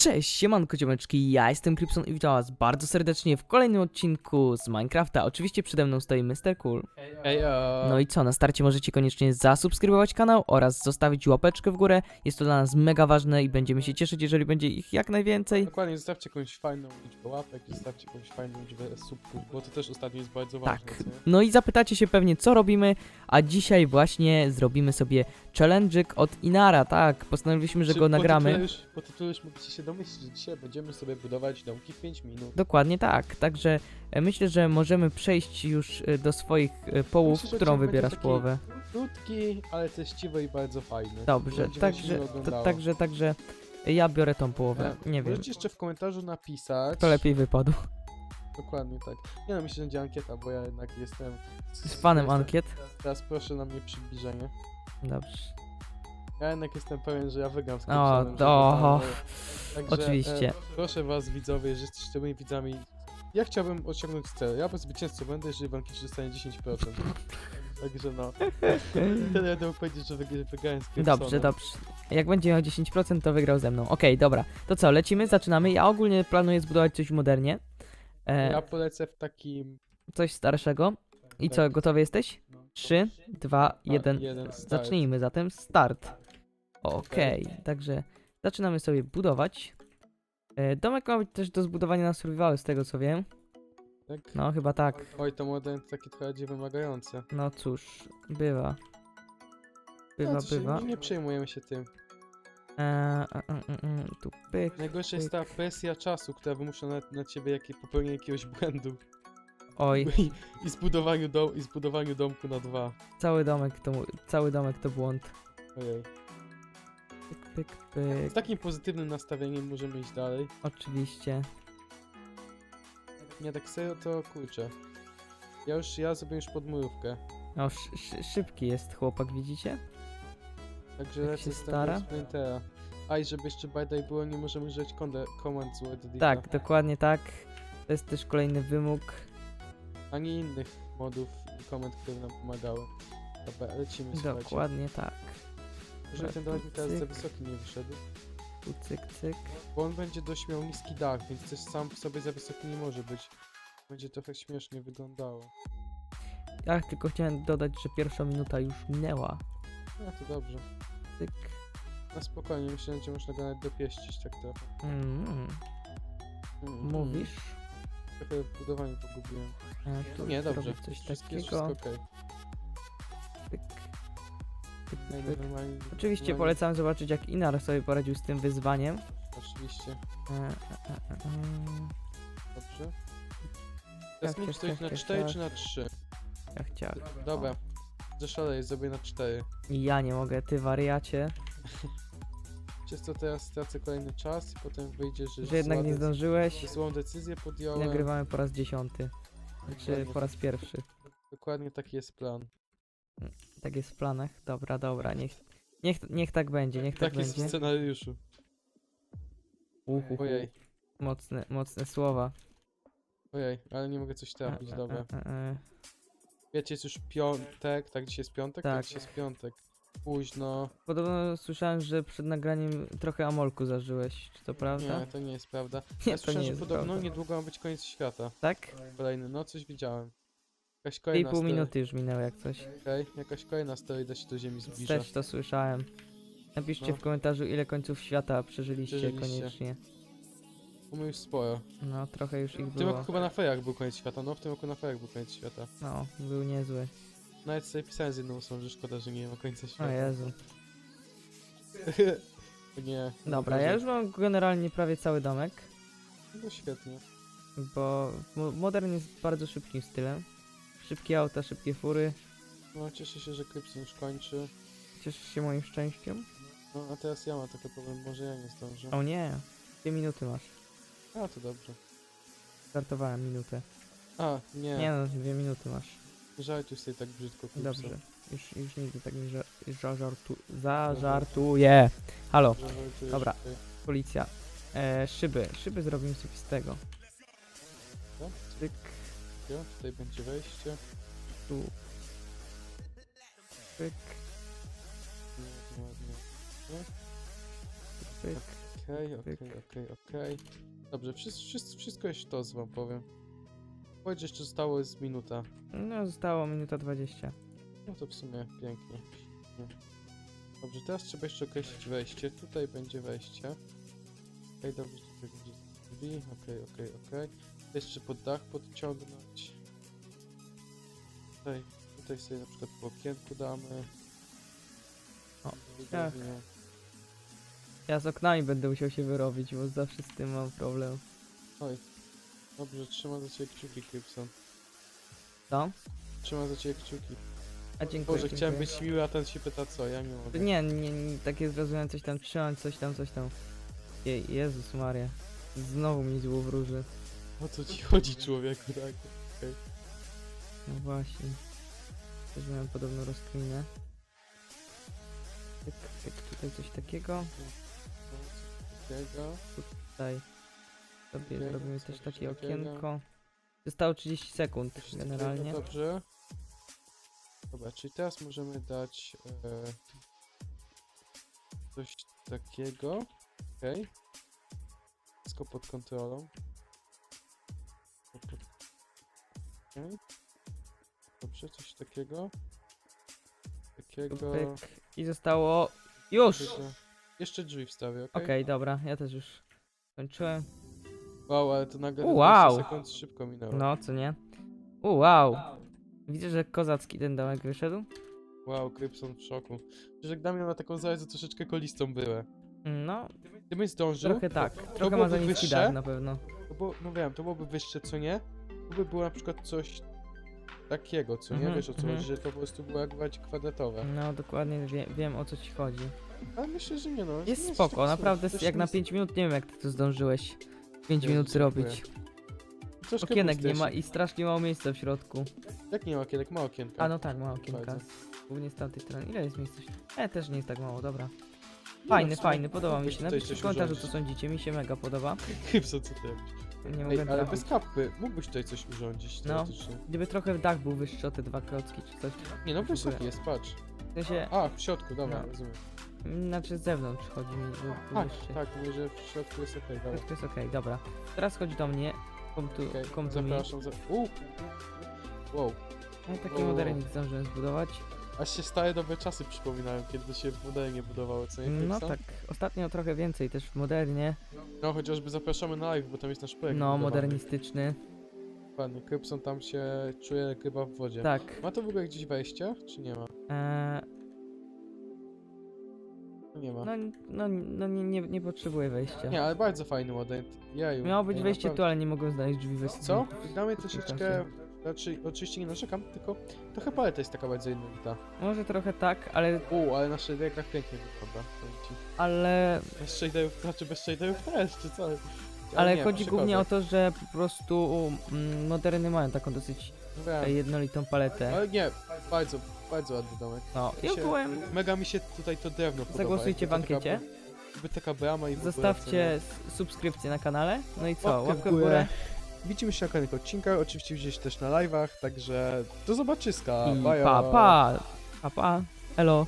Cześć, siemanko ziomeczki, ja jestem Krypson i witam was bardzo serdecznie w kolejnym odcinku z Minecrafta. Oczywiście przede mną stoi Mr. Cool. No i co, na starcie możecie koniecznie zasubskrybować kanał oraz zostawić łapeczkę w górę. Jest to dla nas mega ważne i będziemy się cieszyć, jeżeli będzie ich jak najwięcej. Dokładnie, zostawcie jakąś fajną liczbę łapek, zostawcie jakąś fajną liczbę subków, bo to też ostatnio jest bardzo ważne, Tak. nie? No i zapytacie się pewnie, co robimy, a dzisiaj właśnie zrobimy sobie challenge'yk od Inara, tak? Postanowiliśmy, że Czy go nagramy. tytule Już, po tytule już mogliście się domyślić, że dzisiaj będziemy sobie budować domki w 5 minut. Dokładnie tak, także e, myślę, że możemy przejść już e, do swoich e, połów, Myślę, że którą odcinek będzie wybierasz taki połowę. Krótki, ale treściwy i bardzo fajny. Dobrze, Będzie także, się to, oglądało. także, także ja biorę tą połowę. E, Nie wiem, Możecie jeszcze w komentarzu napisać. kto lepiej wypadł. Dokładnie tak. Nie no, myślę, że będzie ankieta, bo ja jednak jestem... Z fanem jestem- ankiet. Teraz proszę na mnie przybliżenie. Dobrze. Ja jednak jestem pewien, że ja wygram z O, to- tam, e, Także, oczywiście. E, proszę was widzowie, że jesteście moimi widzami. Ja chciałbym osiągnąć cel. Ja bez zwycięzcą będę, jeżeli Bankici dostanie 10%. Także no. Tyle będę mógł powiedzieć, że wyg- wygrałem z Krypsonem. Dobrze, dobrze. Jak będzie miał 10%, to wygrał ze mną. Okej, dobra. To co, lecimy, zaczynamy. Ja ogólnie planuję zbudować coś modernie. E, Ja polecę w takim... Coś starszego. I tak, co, gotowy jesteś? 3, 2, a, 1. jeden start. Zacznijmy zatem. Start. Okej, także zaczynamy sobie budować. E, domek ma być też do zbudowania na survivalu, z tego co wiem. Tak? No, chyba tak. Oj, to model taki trochę bardziej wymagający. No cóż, bywa. Bywa, no, się bywa. Nie, nie przejmujemy się tym. E, e, e, e, e, tu pyk. Najgorsza jest ta presja czasu, która wymusza na, na ciebie jakie, popełnienie jakiegoś błędu. Oj, I, i, zbudowaniu dom, I zbudowaniu domku na dwa. cały domek to, mu- cały domek to błąd. Ojej. Pyk, pyk. Z takim pozytywnym nastawieniem możemy iść dalej. Oczywiście. Nie, tak serio to kurczę. Ja już, ja zrobię już podmurówkę. No, sz, sz, szybki jest chłopak, widzicie? Także Jak lecę się z stara? tego sprintera. A i żeby jeszcze badaj było, nie możemy używać konde- command z word. Tak, dokładnie tak. To jest też kolejny wymóg. Ani innych modów i komend, które nam pomagały. Dobra, lecimy, słuchajcie. Dokładnie tak. Może ten domek mi teraz za wysoki nie wyszedł. Tu cyk, cyk. Bo on będzie dość miał niski dach, więc też sam w sobie za wysoki nie może być. Będzie trochę śmiesznie wyglądało. Ja tylko chciałem dodać, że pierwsza minuta już minęła. No to dobrze. Cyk. Na spokojnie, myślę, że będzie można go nawet dopieścić tak trochę. Mm, Mm, mówisz? Trochę w budowaniu pogubiłem. E, tu Nie, dobrze. coś Wszystko jest wszystko takiego. okej. Oczywiście polecam zobaczyć, jak Inar sobie poradził z tym wyzwaniem. Oczywiście. E, e, e. Dobrze. Teraz Tak, mieć coś tak, na tak, 4 tak. czy na 3? Ja chciałem. Dobra. Zaszaleję, zrobię na 4. I ja nie mogę, ty wariacie. Przez co teraz stracę kolejny czas i potem wyjdzie, że... Że jednak zła nie decy- zdążyłeś. że Złą decyzję podjąłem. nagrywamy po raz dziesiąty. Czy Dokładnie. po raz pierwszy. Dokładnie taki jest plan. Tak jest w planach. Dobra, dobra, niech, niech, niech tak będzie, niech tak Tak jest w będzie. scenariuszu. Uhuhu. Ojej, Mocne, mocne słowa. ojej, ale nie mogę coś trafić, E, e, dobra. e, e. Wiecie, jest już piątek, tak? Dzisiaj jest piątek? Tak. Tak, dzisiaj jest piątek. Późno. Podobno słyszałem, że przed nagraniem trochę amolku zażyłeś. Czy to prawda? Nie, to nie jest prawda. Nie, Ja to słyszałem, nie że jest podobno prawda. niedługo ma być koniec świata. Tak? Kolejny, no coś widziałem. Jakaś kolejna stoi- minuty już minęło jak coś. Okej, jakaś kolejna asteroida się do Ziemi zbliża. Też to słyszałem. Napiszcie No. w komentarzu ile końców świata przeżyliście, Przeżyliście. koniecznie. Mamy już sporo. No, trochę już ich W tym roku było. chyba na fejach był koniec świata, no w tym roku na fejach był koniec świata. No, był niezły. Nawet sobie pisałem z jedną osobą, że szkoda, że nie ma końca O świata. Jezu. nie. Dobra, ja już mam generalnie prawie cały domek, No świetnie. bo mo- modern jest bardzo szybkim stylem. Szybkie auta, szybkie fury. No cieszę się, że Krypson już kończy. Cieszysz się moim szczęściem? No a teraz ja mam taki problem, może ja nie zdążę. O nie, dwie minuty masz. A, to dobrze. Startowałem minutę. A, nie, Nie no, dwie minuty masz. żartuj sobie tak brzydko, Krypson. Dobrze. Już, już nigdy tak nie ża- zażartu zażartuję. Halo, żartujesz Dobra. tutaj. policja. E, szyby. Szyby zrobimy sobie z tego. Cyk, Tutaj będzie wejście. tu. Pyk, Ładnie, ładnie. pyk. Okej, okej, okej, okej. Dobrze, wszystko, wszystko, wszystko jest to, wam powiem. Powiedz, jeszcze zostało z minuta. No, zostało minuta 20. No to w sumie pięknie. Nie. Dobrze, teraz trzeba jeszcze określić wejście. Tutaj będzie wejście. Okej, dobrze, tutaj będzie drzwi. Okej, okej, okej. Jeszcze pod dach podciągnąć. Tutaj, tutaj sobie na przykład po okienku damy. O, tak. Ja z oknami będę musiał się wyrobić, bo zawsze z tym mam problem. Oj. Dobrze, trzymam za ciebie kciuki, Krypson. Co? Trzymam za ciebie kciuki. A dziękuję. Boże, chciałem dziękuję. być miły, a ten się pyta co, ja nie mogę. Nie, nie, nie, takie zrozumiałem coś tam trzymać, coś tam, coś tam. Je, Jezus Maria. Znowu mi zło wróży. O co ci chodzi, człowieku, tak? Okej. No właśnie. Też miałem podobną rozkminę. Tyk, tyk, tutaj coś takiego. Takiego. Tutaj sobie zrobimy coś też takie takiego. okienko. Zostało 30 sekund Coś generalnie. takiego, Dobrze. Dobra, czyli teraz możemy dać e, coś takiego. Okej. Wszystko pod kontrolą. Okej. Dobrze, coś takiego. Takiego. Pyk. I zostało... Już! Jeszcze drzwi wstawię, Okej, okej? dobra, ja też już skończyłem. Wow, ale to nagle U, 20 wow. sekund szybko minęło. No, co nie? U, wow! Widzę, że kozacki ten domek wyszedł. Wow, Krypson w szoku. Że jak Damian ma taką zajęcie, troszeczkę kolistą byłę. No, Gdybyś zdążył, trochę tak. Trochę ma byłoby za niski wyższe? dach na pewno. to było, no wiem, to byłoby wyższe, co nie? By było na przykład coś takiego, co nie? Mhm, Wiesz o co mhm. chodzi, że to po prostu było jak bardziej kwadratowe. No, dokładnie wie, wiem o co ci chodzi. Ale myślę, że nie no. Jest nie spoko, taki naprawdę jak na Też 5 minut, nie wiem jak ty to zdążyłeś. 5 Jezu, minut dziękuję. zrobić. Troszkę Okienek nie ma jeszcze. i strasznie mało miejsca w środku. Jak nie ma okienek? Ma okienka. A no tak, ma okienka. Bardzo. Głównie z tamtej strony. Ile jest miejsca? E, też nie jest tak mało, dobra. No, Fajny, fajny, podoba mi się. Napiszcie w komentarzu co sądzicie, mi się mega podoba. Krypson, co ty robisz? Nie Ej, mogę ale trafić. bez kapy mógłbyś tutaj coś urządzić No. teoretycznie. Gdyby trochę w dach był wyższy o te dwa klocki czy coś. Nie no, wysoki jest, patrz. W sensie, A, w środku, dobra, No. rozumiem. znaczy z zewnątrz chodzi mi, że był Tak, wyższy. tak, mówię, że w środku jest okej, dobra. Tak, to jest okej, dobra. Teraz chodzi do mnie. Kom tu, Okej, kom tu mi. zapraszam, za... U, Wow, Ja taki O. modernik zdążyłem zbudować. Aż się stare dobre czasy przypominają, kiedy się w modernie budowało, co nie No tak, ostatnio trochę więcej też w modernie. No chociażby zapraszamy na live, bo tam jest nasz projekt No, modernistyczny. Dokładnie, Krypson tam się czuje jak ryba w wodzie. Tak. Ma to w ogóle gdzieś wejście, czy nie ma? Eee, No nie ma. no, no, no nie, nie, nie potrzebuję wejścia. Nie, ale bardzo fajny model. Jaju. Miało być Ej, wejście tu, naprawdę. ale nie mogłem znaleźć drzwi wejścia. Co? Czasie. troszeczkę... Znaczy, oczywiście nie narzekam, tylko trochę paleta jest taka bardzo jednolita. Może trochę tak, ale, U, ale na shaderach pięknie wygląda. powiem ci. ale, Bez shaderów, znaczy bez shaderów też, czy co? ale nie, chodzi głównie o to, że po prostu mm, moderny mają taką dosyć No wiem, e, jednolitą paletę. Ale nie, bardzo, bardzo ładny domek. No, i się- ogółem Mega mi się tutaj to drewno podoba. zagłosujcie w to ankiecie, Taka, jakby taka brama i w ogóle, co zostawcie s- subskrypcję na kanale, no i co, łapkę w górę Widzimy się na kolejnych odcinkach, oczywiście gdzieś też na live'ach, także do zobaczyska. i Bye. pa pa, pa pa, elo.